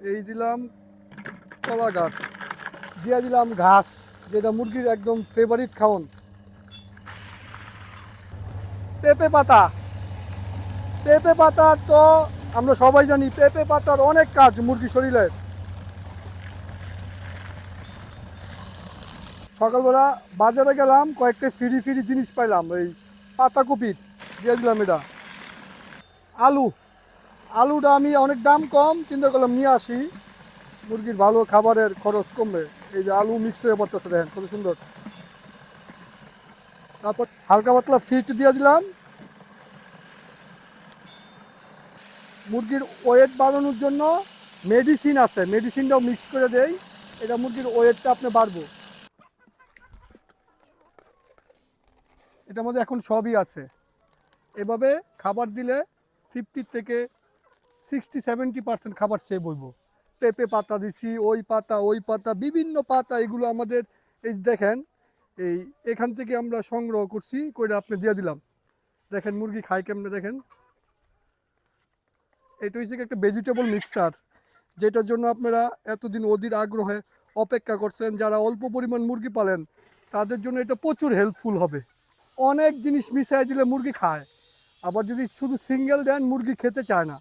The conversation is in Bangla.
এই দিলাম কলা গাছ। দিয়ে দিলাম ঘাস, যেটা মুরগির একদম ফেভারিট খাওন। পেঁপে পাতা। পেঁপে পাতা তো আমরা সবাই জানি, পেঁপে পাতার অনেক কাজ মুরগি শরীরে। সকালবেলা বাজারে গেলাম, কয়েকটা ফ্রি ফ্রি জিনিস পাইলাম, এই পাতাকপির। দিয়ে দিলাম এটা। আলু। আলুটা আমি অনেক দাম কম, চিন্তা করলাম নিয়ে আসি। মুরগির ভালো খাবারের খরচ কমবে। এই যে আলু মিক্স হয়ে পড়তেছে, দেখেন কত সুন্দর। তারপর হালকা পাতলা ফিট দিয়ে দিলাম। মুরগির ওয়েট বাড়ানোর জন্য মেডিসিন আছে। মেডিসিনটাও মিক্স করে দেই। এটা মুরগির ওয়েটটা আপনি বাড়বো। এটার মধ্যে এখন সবই আছে। এভাবে খাবার দিলে ফিফটি থেকে সিক্সটি সেভেন্টি পার্সেন্ট খাবার সে বইব পেঁপে পাতা দিছি, ওই পাতা ওই পাতা, বিভিন্ন পাতা, এগুলো আমাদের এই দেখেন, এই এখান থেকে আমরা সংগ্রহ করছি করে আপনি দিয়ে দিলাম। দেখেন মুরগি খায় কেমনে দেখেন। এটা হচ্ছে একটা ভেজিটেবল মিক্সার যেটার জন্য আপনারা এতদিন অধীর আগ্রহে অপেক্ষা করছেন, যারা অল্প পরিমাণ মুরগি পালেন, তাদের জন্য এটা প্রচুর হেল্পফুল হবে। অনেক জিনিস মিশাই দিলে মুরগি খায়, আবার যদি শুধু সিঙ্গেল দেন, মুরগি খেতে চায় না।